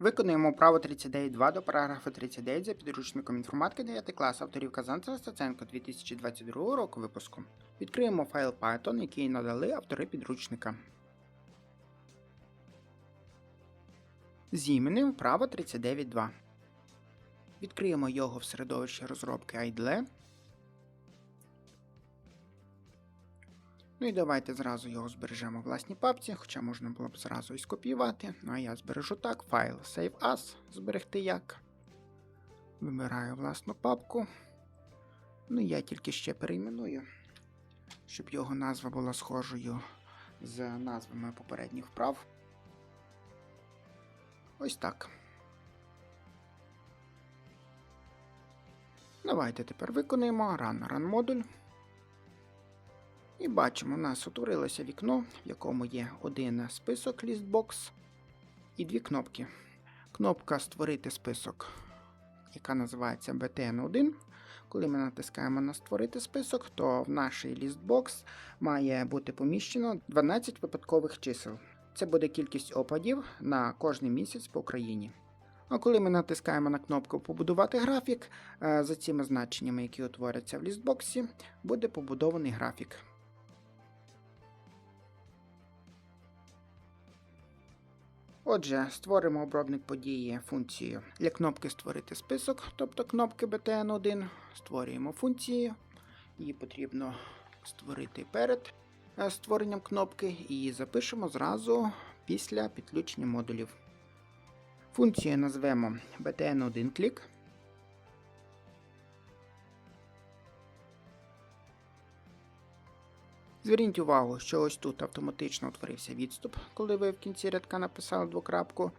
Виконуємо право 39.2 до параграфу 39 за підручником інформатики 9 клас авторів Казанцева Стаценко 2022 року випуску. Відкриємо файл Python, який надали автори підручника. Зіменив право 39.2. Відкриємо його в середовищі розробки IDLE. Ну і давайте зразу його збережемо в власній папці, хоча можна було б зразу і скопіювати. Ну а я збережу так, файл Save As, зберегти як. Вибираю власну папку. Ну я тільки ще перейменую, щоб його назва була схожою з назвами попередніх вправ. Ось так. Давайте тепер виконуємо Run Run модуль. І бачимо, у нас утворилося вікно, в якому є один список лістбокс і дві кнопки. Кнопка Створити список, яка називається BTN1. Коли ми натискаємо на Створити список, то в наш лістбокс має бути поміщено 12 випадкових чисел. Це буде кількість опадів на кожний місяць по Україні. А коли ми натискаємо на кнопку Побудувати графік, е, за цими значеннями, які утворяться в лістбоксі, буде побудований графік. Отже, створимо обробник події функцію для кнопки Створити список, тобто кнопки BTN1. Створюємо функцію. Її потрібно створити перед е, створенням кнопки і запишемо зразу після підключення модулів. Функцію назвемо BTN1 Зверніть увагу, що ось тут автоматично утворився відступ, коли ви в кінці рядка написали двокрапку.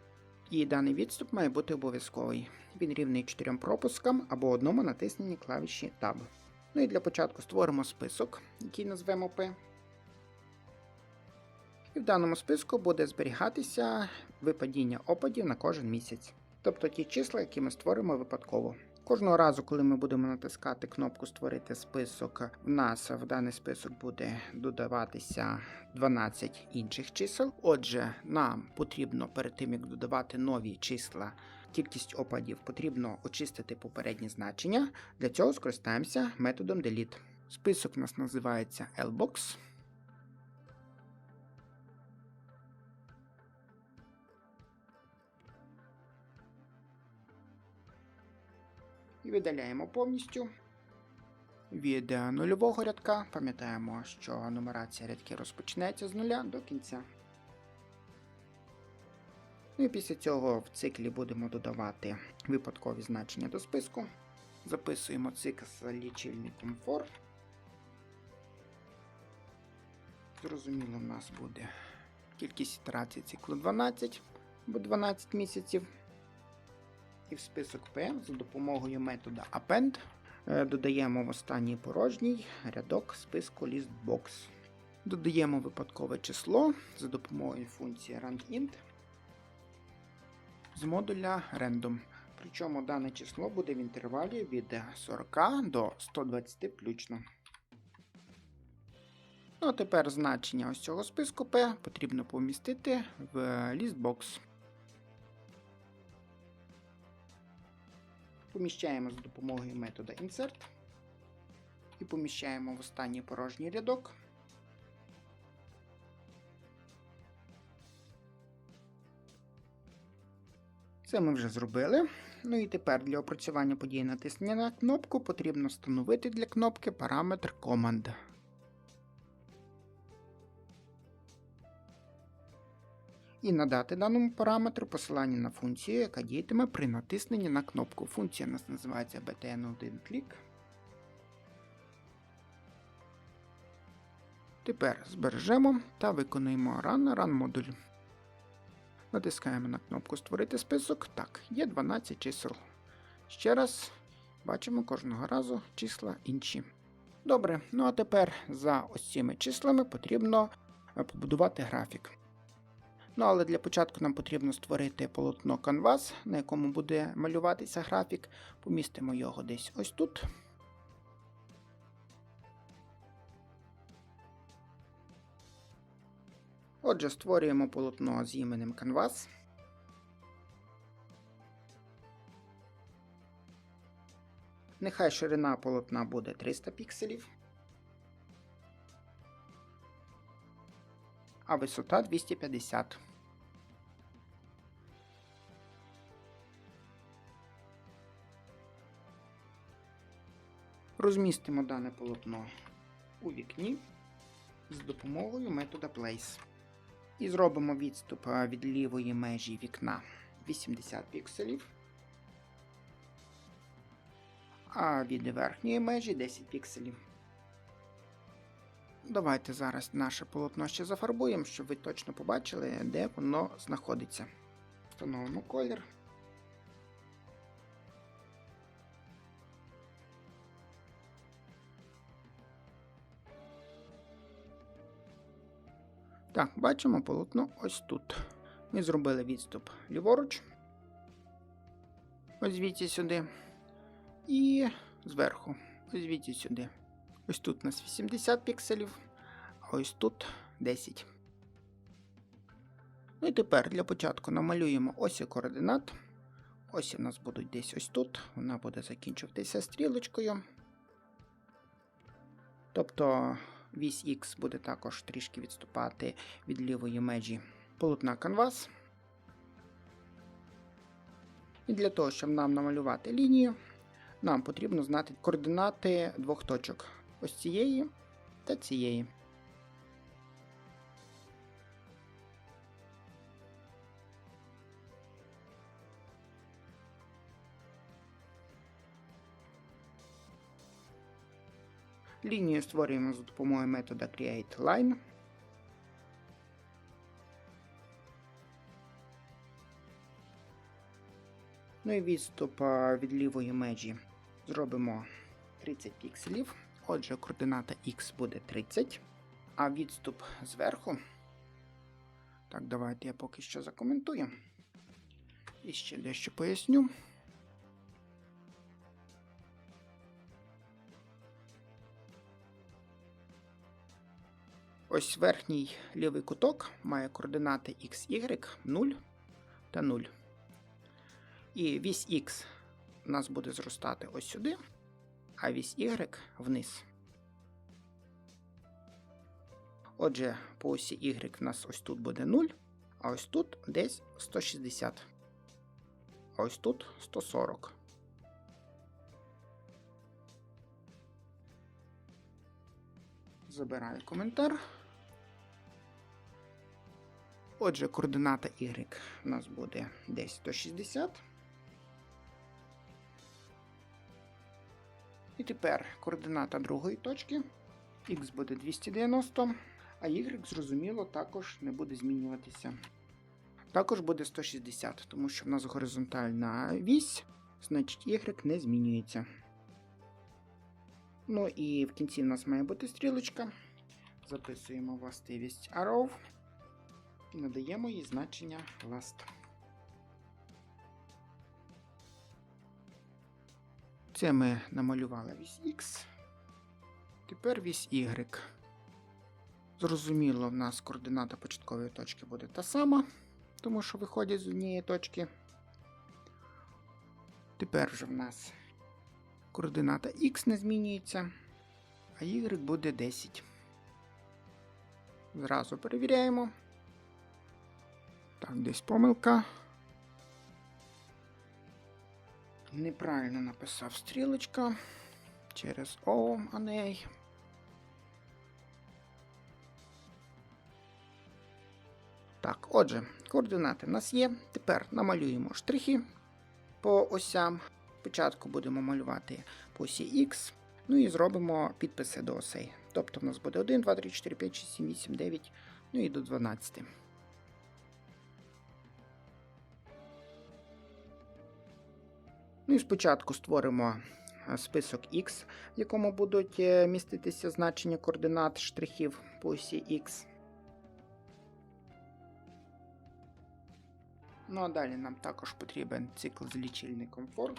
І даний відступ має бути обов'язковий. Він рівний 4 пропускам або одному натисненні клавіші Tab. Ну і для початку створимо список, який назвемо P. І в даному списку буде зберігатися випадіння опадів на кожен місяць. Тобто ті числа, які ми створимо випадково. Кожного разу, коли ми будемо натискати кнопку Створити список, в нас в даний список буде додаватися 12 інших чисел. Отже, нам потрібно перед тим, як додавати нові числа, кількість опадів, потрібно очистити попередні значення. Для цього скористаємося методом delete. Список у нас називається lbox. Видаляємо повністю. Від е, нульового рядка пам'ятаємо, що нумерація рядків розпочнеться з нуля до кінця. Ну і після цього в циклі будемо додавати випадкові значення до списку. Записуємо цикл з лічильником for. Зрозуміло, в нас буде кількість ітерацій циклу 12 або 12 місяців. І в список P за допомогою метода append е, додаємо в останній порожній рядок списку listbox. Додаємо випадкове число за допомогою функції randint з модуля random. Причому дане число буде в інтервалі від 40 до 120 включно. Ну, а тепер значення ось цього списку P потрібно помістити в listbox. Поміщаємо за допомогою метода Insert і поміщаємо в останній порожній рядок. Це ми вже зробили. Ну і тепер для опрацювання подій натиснення на кнопку потрібно встановити для кнопки параметр Command. І надати даному параметру посилання на функцію, яка діятиме при натисненні на кнопку. Функція у нас називається btn1 click. Тепер збережемо та виконуємо Run Run модуль. Натискаємо на кнопку Створити список. Так, є 12 чисел. Ще раз бачимо кожного разу числа інші. Добре, ну а тепер за ось цими числами потрібно побудувати графік. Ну, але для початку нам потрібно створити полотно Canvas, на якому буде малюватися графік. Помістимо його десь ось тут. Отже, створюємо полотно з іменем Canvas. Нехай ширина полотна буде 300 пікселів. А висота 250. Розмістимо дане полотно у вікні з допомогою метода Place. І зробимо відступ від лівої межі вікна 80 пікселів, а від верхньої межі 10 пікселів. Давайте зараз наше полотно ще зафарбуємо, щоб ви точно побачили, де воно знаходиться. Встановимо колір. Так, бачимо полотно ось тут. Ми зробили відступ ліворуч. Ось звідси сюди. І зверху. Ось звідси сюди. Ось тут у нас 80 пікселів, а ось тут 10. Ну і тепер для початку намалюємо осі координат. Ось у нас будуть десь ось тут. Вона буде закінчуватися стрілочкою. Тобто вісь Х буде також трішки відступати від лівої межі полотна канвас. І для того, щоб нам намалювати лінію, нам потрібно знати координати двох точок. Ось цієї та цієї. Лінію створюємо за допомогою метода createLine. Ну і відступ від лівої межі зробимо 30 пікселів. Отже, координата X буде 30, а відступ зверху. Так, давайте я поки що закоментую. І ще дещо поясню. Ось верхній лівий куток має координати xy 0 та 0. І вісь Х у нас буде зростати ось сюди, а вісь Y вниз. Отже, по осі Y в нас ось тут буде 0, а ось тут десь 160. А ось тут 140. Забираю коментар. Отже, координата Y у нас буде десь 160. І тепер координата другої точки. Х буде 290, а Y, зрозуміло, також не буде змінюватися. Також буде 160, тому що в нас горизонтальна вісь, значить Y не змінюється. Ну і в кінці в нас має бути стрілочка. Записуємо властивість arrow і надаємо їй значення last. Це ми намалювали вісь X. Тепер вісь Y. Зрозуміло, в нас координата початкової точки буде та сама, тому що виходять з однієї точки. Тепер вже в нас координата X не змінюється, а Y буде 10. Зразу перевіряємо. Так, десь помилка. Неправильно написав стрілочка через O, а не A. Так, отже, координати в нас є. Тепер намалюємо штрихи по осям. Спочатку будемо малювати по осі X, ну і зробимо підписи до осей. Тобто в нас буде 1, 2, 3, 4, 5, 6, 7, 8, 9, ну і до 12. Ну і спочатку створимо е, список X, в якому будуть е, міститися значення координат штрихів по осі X. Ну а далі нам також потрібен цикл з лічильником for.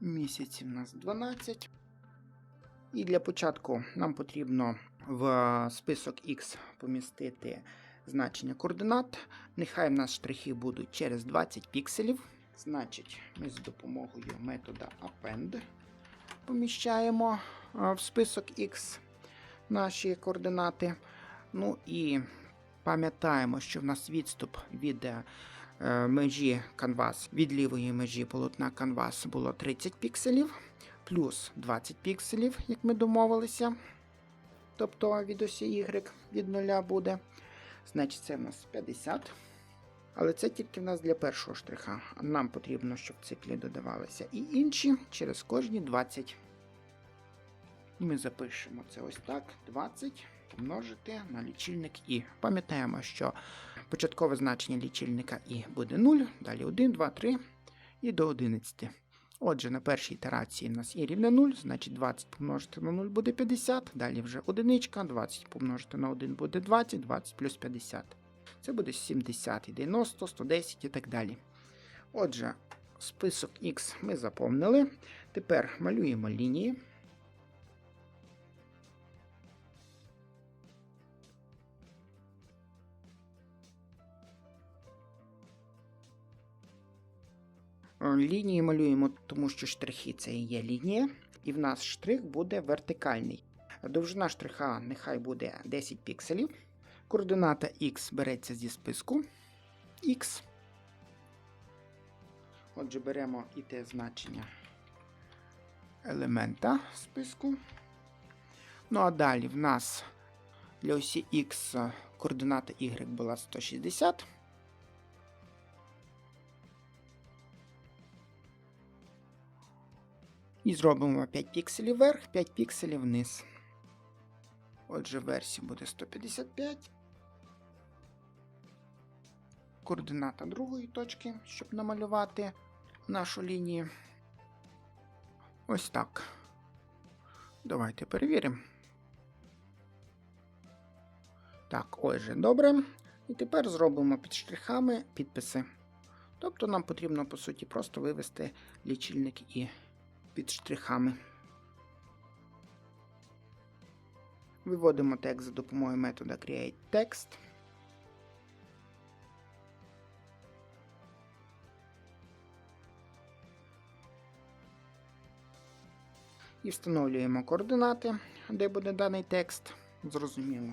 Місяці в нас 12. І для початку нам потрібно в список X помістити значення координат. Нехай в нас штрихи будуть через 20 пікселів. Значить, ми з допомогою метода append поміщаємо в список X наші координати. Ну і пам'ятаємо, що в нас відступ від е, межі канвас, від лівої межі полотна канвас було 30 пікселів, плюс 20 пікселів, як ми домовилися. Тобто від осі Y від нуля буде. Значить, це в нас 50. Але це тільки в нас для першого штриха. Нам потрібно, щоб циклі додавалися і інші через кожні 20. І ми запишемо це ось так: 20 помножити на лічильник І. Пам'ятаємо, що початкове значення лічильника І буде 0, далі 1, 2, 3 і до 11. Отже, на першій ітерації у нас є рівне 0, значить 20 помножити на 0 буде 50, далі вже одиничка, 20 помножити на 1 буде 20, 20 плюс 50. Це буде 70, 90, 110 і так далі. Отже, список X ми заповнили. Тепер малюємо лінії. Лінії малюємо, тому що штрихи це є лінія, і в нас штрих буде вертикальний. Довжина штриха нехай буде 10 пікселів. Координата X береться зі списку X. Отже, беремо і те значення елемента списку. Ну а далі в нас для осі X координата Y була 160. І зробимо 5 пікселів вверх, 5 пікселів вниз. Отже, версії буде 155. Координата другої точки, щоб намалювати нашу лінію. Ось так. Давайте перевіримо. Так, отже, добре. І тепер зробимо під штрихами підписи. Тобто нам потрібно, по суті, просто вивести лічильник і під штрихами. Виводимо текст за допомогою метода createText. І встановлюємо координати, де буде даний текст. Зрозуміло.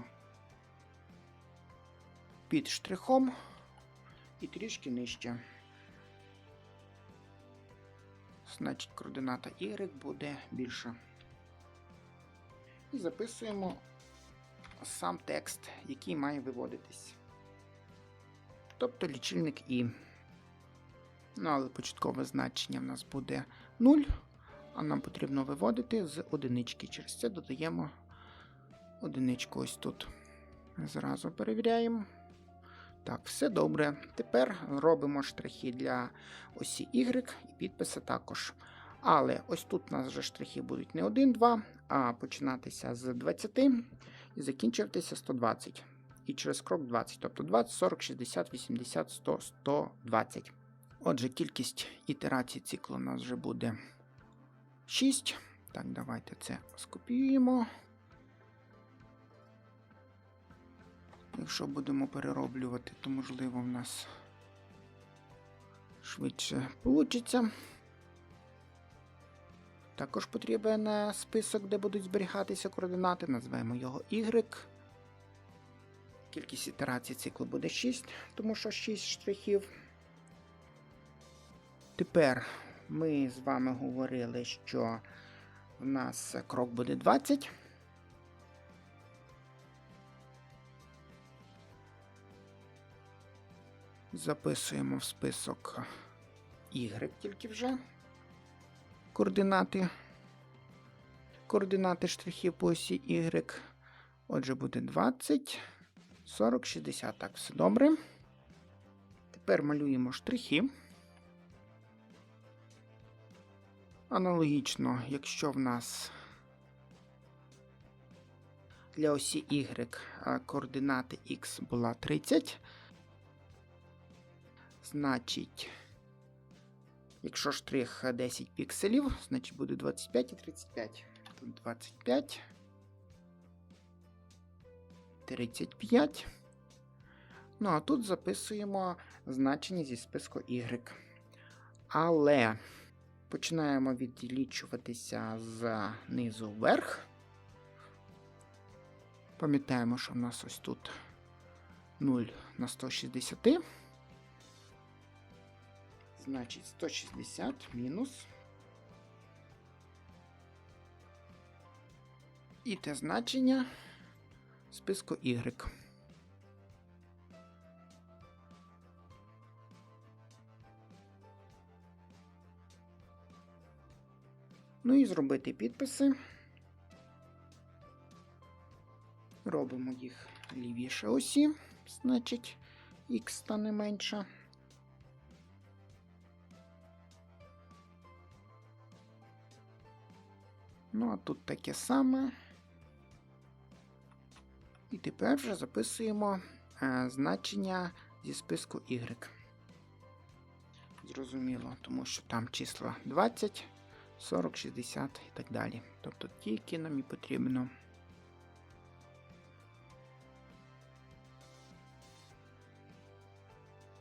Під штрихом і трішки нижче. Значить, координата Y буде більша. І записуємо сам текст, який має виводитись. Тобто лічильник І. Ну, але початкове значення в нас буде 0, а нам потрібно виводити з одинички. Через це додаємо одиничку ось тут. Зразу перевіряємо. Так, все добре. Тепер робимо штрихи для осі Y і підписи також. Але ось тут у нас вже штрихи будуть не 1, 2, а починатися з 20 і закінчуватися 120. І через крок 20. Тобто 20, 40, 60, 80, 100, 120. Отже, кількість ітерацій циклу у нас вже буде 6. Так, давайте це скопіюємо. Якщо будемо перероблювати, то можливо в нас швидше вийде. Також потрібен список, де будуть зберігатися координати. Назвемо його Y. Кількість ітерацій циклу буде 6, тому що 6 штрихів. Тепер ми з вами говорили, що в нас крок буде 20. Записуємо в список Y тільки вже. Координати. Координати штрихів по осі Y. Отже, буде 20, 40, 60. Так, все добре. Тепер малюємо штрихи. Аналогічно, якщо в нас для осі Y координати X була 30, Значить, якщо штрих 10 пікселів, значить буде 25 і 35. Тут 25, 35. Ну, а тут записуємо значення зі списку Y. Але починаємо відлічуватися з низу вверх. Пам'ятаємо, що в нас ось тут 0 на 160. Значить, 160 мінус. І те значення списку Y. Ну і зробити підписи. Робимо їх лівіше осі, значить, X стане менше. Ну, а тут таке саме. І тепер вже записуємо е, значення зі списку Y. Зрозуміло, тому що там числа 20, 40, 60 і так далі. Тобто ті, які нам і потрібно.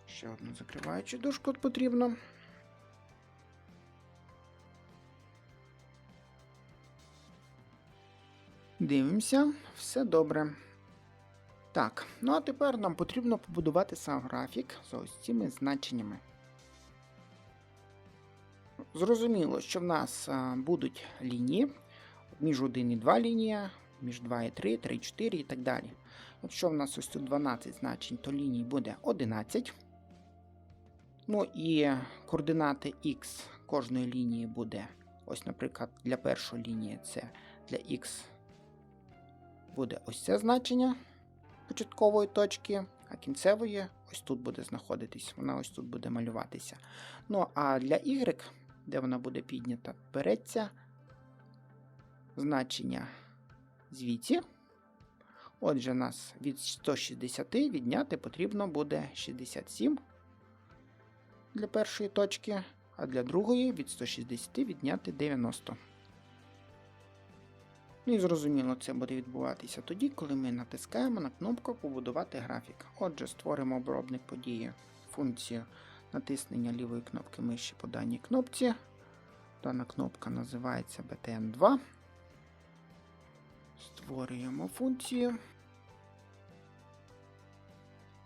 Ще одну закриваючу дужку потрібно. Дивимося, все добре. Так, ну а тепер нам потрібно побудувати сам графік з ось цими значеннями. Зрозуміло, що в нас а, будуть лінії між 1 і 2 лінія, між 2 і 3, 3 і 4 і так далі. Якщо в нас ось тут 12 значень, то ліній буде 11. Ну і координати X кожної лінії буде. Ось, наприклад, для першої лінії це для X буде ось це значення початкової точки, а кінцевої ось тут буде знаходитись, вона ось тут буде малюватися. Ну, а для Y, де вона буде піднята, береться значення звідси. Отже, нас від 160 відняти потрібно буде 67 для першої точки, а для другої від 160 відняти 90. Ну і зрозуміло, це буде відбуватися тоді, коли ми натискаємо на кнопку Побудувати графік. Отже, створимо обробник події функцію натиснення лівої кнопки миші по даній кнопці. Дана кнопка називається BTN2. Створюємо функцію.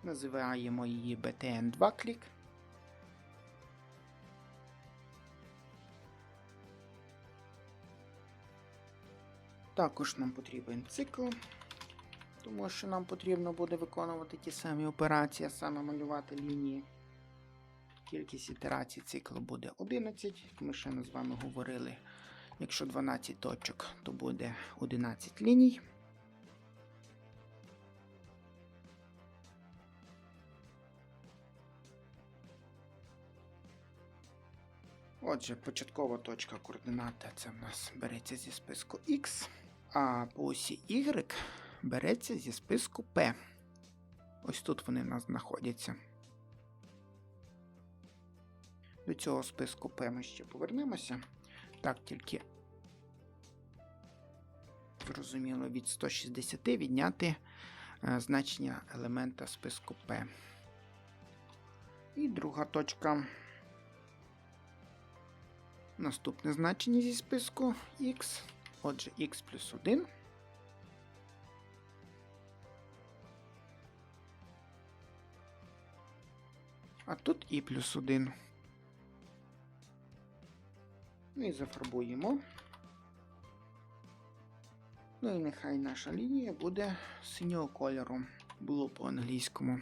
Називаємо її BTN2 Також нам потрібен цикл, тому що нам потрібно буде виконувати ті самі операції, а саме малювати лінії. Кількість ітерацій циклу буде 11. Ми ще з вами говорили, якщо 12 точок, то буде 11 ліній. Отже, початкова точка координата це в нас береться зі списку X, а по осі Y береться зі списку P. Ось тут вони в нас знаходяться. До цього списку P ми ще повернемося. Так, тільки зрозуміло від 160 відняти е, значення елемента списку P. І друга точка. Наступне значення зі списку X. Отже, X плюс 1. А тут і плюс 1. Ну і зафарбуємо. Ну і нехай наша лінія буде синього кольору. Було по-англійському.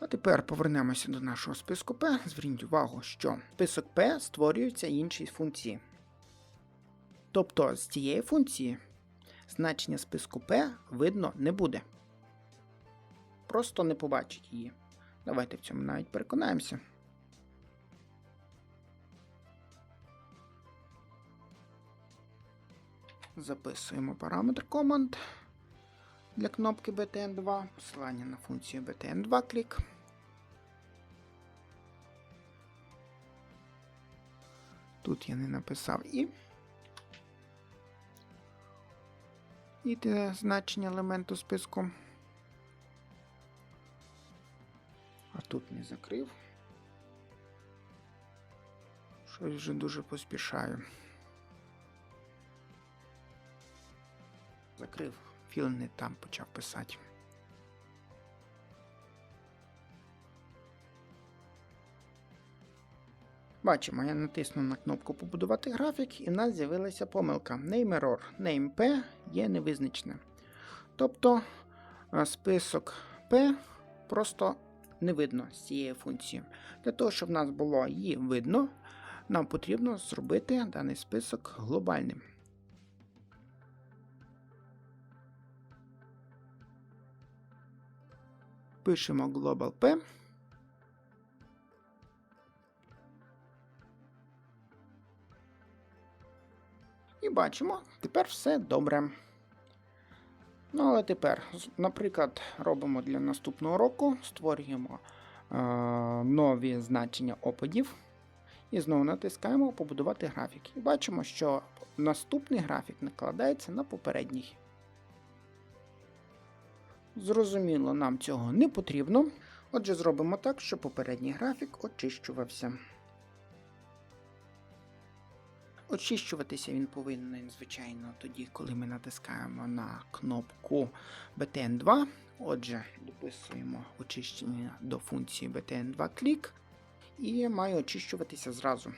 А тепер повернемося до нашого списку P. Зверніть увагу, що список P створюється інші функції. Тобто з цієї функції значення списку P видно не буде. Просто не побачить її. Давайте в цьому навіть переконаємося. Записуємо параметр команд для кнопки BTN2, посилання на функцію BTN2 клік. Тут я не написав і. І те значення елементу списку. А тут не закрив. Щось вже дуже поспішаю. Закрив. Філ не там почав писати. Бачимо, я натиснув на кнопку Побудувати графік, і в нас з'явилася помилка. Name error. Name P є невизначне. Тобто е, список P просто не видно з цієї функції. Для того, щоб в нас було її видно, нам потрібно зробити даний список глобальним. Пишемо Global P. І бачимо, тепер все добре. Ну, але тепер, наприклад, робимо для наступного року, створюємо е, нові значення опадів. І знову натискаємо Побудувати графік. І бачимо, що наступний графік накладається на попередній. Зрозуміло, нам цього не потрібно. Отже, зробимо так, щоб попередній графік очищувався. Очищуватися він повинен, звичайно, тоді, коли ми натискаємо на кнопку BTN2. Отже, дописуємо очищення до функції BTN2 клік і має очищуватися зразу.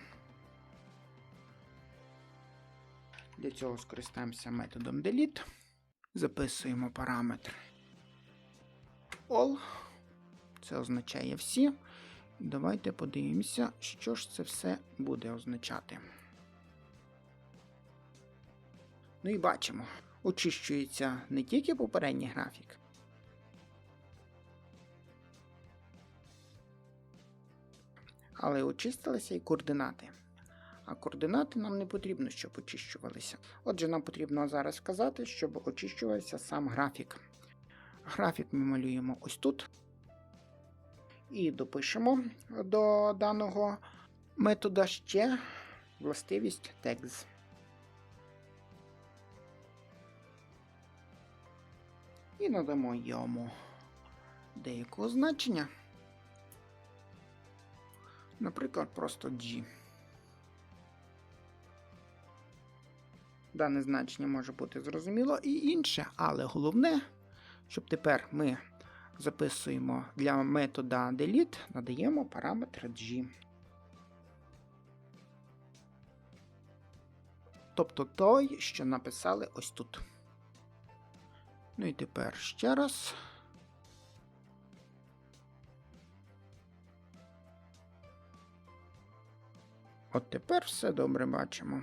Для цього скористаємося методом delete. Записуємо параметр all. Це означає всі. Давайте подивимося, що ж це все буде означати. Ну і бачимо, очищується не тільки попередній графік, але очистилися і координати. А координати нам не потрібно, щоб очищувалися. Отже, нам потрібно зараз сказати, щоб очищувався сам графік. Графік ми малюємо ось тут. І допишемо до даного метода ще властивість tags. І надамо йому деякого значення. Наприклад, просто G. Дане значення може бути зрозуміло і інше, але головне, щоб тепер ми записуємо для метода delete, надаємо параметр G. Тобто той, що написали ось тут. Ну і тепер ще раз. От тепер все добре бачимо.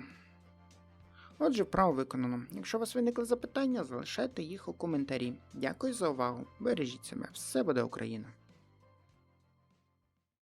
Отже, вправо виконано. Якщо у вас виникли запитання, залишайте їх у коментарі. Дякую за увагу. Бережіть себе. Все буде Україна!